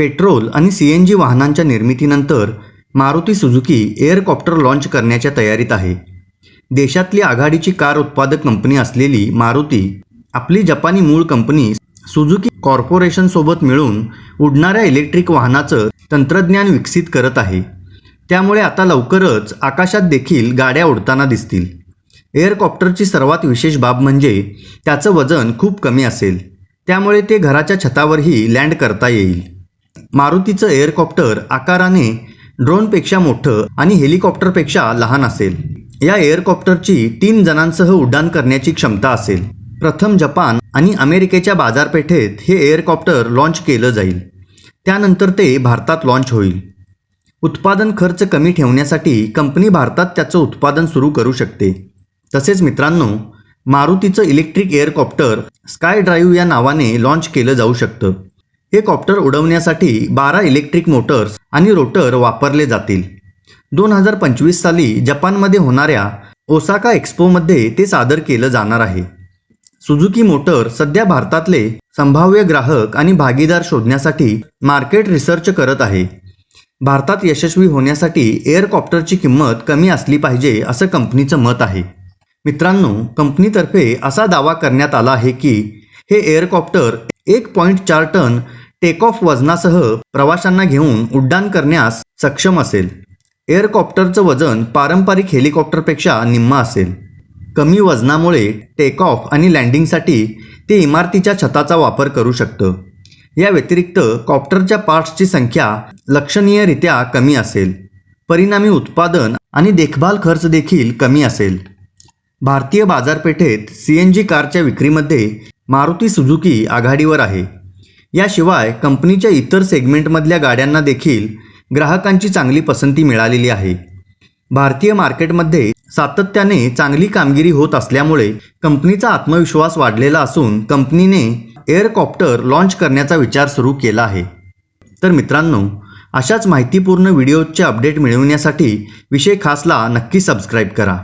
Petrol आणि C N G वाहनांच्या निर्मितीनंतर मारुती सुझुकी एअरकॉप्टर लॉन्च करण्याच्या तयारीत आहे. देशातली आघाडीची कार उत्पादक कंपनी असलेली मारुती आपली जपानी मूळ कंपनी सुझुकी कॉर्पोरेशनसोबत मिळून उडणाऱ्या इलेक्ट्रिक वाहनाचं तंत्रज्ञान विकसित करत आहे. त्यामुळे आता लवकरच आकाशात देखील गाड्या उडताना दिसतील. एअरकॉप्टरची सर्वात विशेष बाब म्हणजे त्याचं वजन खूप कमी असेल. त्यामुळे ते घराच्या छतावरही लँड करता येईल. मारुतीचं एअरकॉप्टर आकाराने ड्रोनपेक्षा मोठं आणि हेलिकॉप्टरपेक्षा लहान असेल. या एअरकॉप्टरची तीन जणांसह उड्डाण करण्याची क्षमता असेल. प्रथम जपान आणि अमेरिकेच्या बाजारपेठेत हे एअरकॉप्टर लॉन्च केलं जाईल. त्यानंतर ते भारतात लॉन्च होईल. उत्पादन खर्च कमी ठेवण्यासाठी कंपनी भारतात त्याचं उत्पादन सुरू करू शकते. तसेच मित्रांनो मारुतीचं इलेक्ट्रिक एअरकॉप्टर स्काय ड्राईव्ह या नावाने लॉन्च केलं जाऊ शकतं. हे कॉप्टर उडवण्यासाठी बारा इलेक्ट्रिक मोटर्स आणि रोटर वापरले जातील. दोन हजार पंचवीस साली जपानमध्ये होणाऱ्या ओसाका एक्स्पोमध्ये ते सादर केलं जाणार आहे. सुझुकी मोटर सध्या भारतातले संभाव्य ग्राहक आणि भागीदार शोधण्यासाठी मार्केट रिसर्च करत आहे. भारतात यशस्वी होण्यासाठी एअरकॉप्टरची किंमत कमी असली पाहिजे असं कंपनीचं मत आहे. मित्रांनो कंपनीतर्फे असा दावा करण्यात आला आहे की हे एअरकॉप्टर एक पॉईंट चार टन टेक ऑफ वजनासह प्रवाशांना घेऊन उड्डाण करण्यास सक्षम असेल. एअरकॉप्टरचं वजन पारंपरिक हेलिकॉप्टरपेक्षा निम्म असेल. कमी वजनामुळे टेक ऑफ आणि लँडिंगसाठी ते इमारतीच्या छताचा वापर करू शकतं. या व्यतिरिक्त कॉप्टरच्या पार्ट्सची संख्या लक्षणीयरित्या कमी असेल. परिणामी उत्पादन आणि देखभाल खर्च देखील कमी असेल. भारतीय बाजारपेठेत सी एन जी कारच्या विक्रीमध्ये मारुती सुझुकी आघाडीवर आहे. याशिवाय कंपनीच्या इतर सेगमेंटमधल्या गाड्यांना देखील ग्राहकांची चांगली पसंती मिळालेली आहे. भारतीय मार्केटमध्ये सातत्याने चांगली कामगिरी होत असल्यामुळे कंपनीचा आत्मविश्वास वाढलेला असून कंपनीने एअरकॉप्टर लॉन्च करण्याचा विचार सुरू केला आहे. तर मित्रांनो अशाच माहितीपूर्ण व्हिडिओचे अपडेट मिळवण्यासाठी विषय खासला नक्की सबस्क्राईब करा.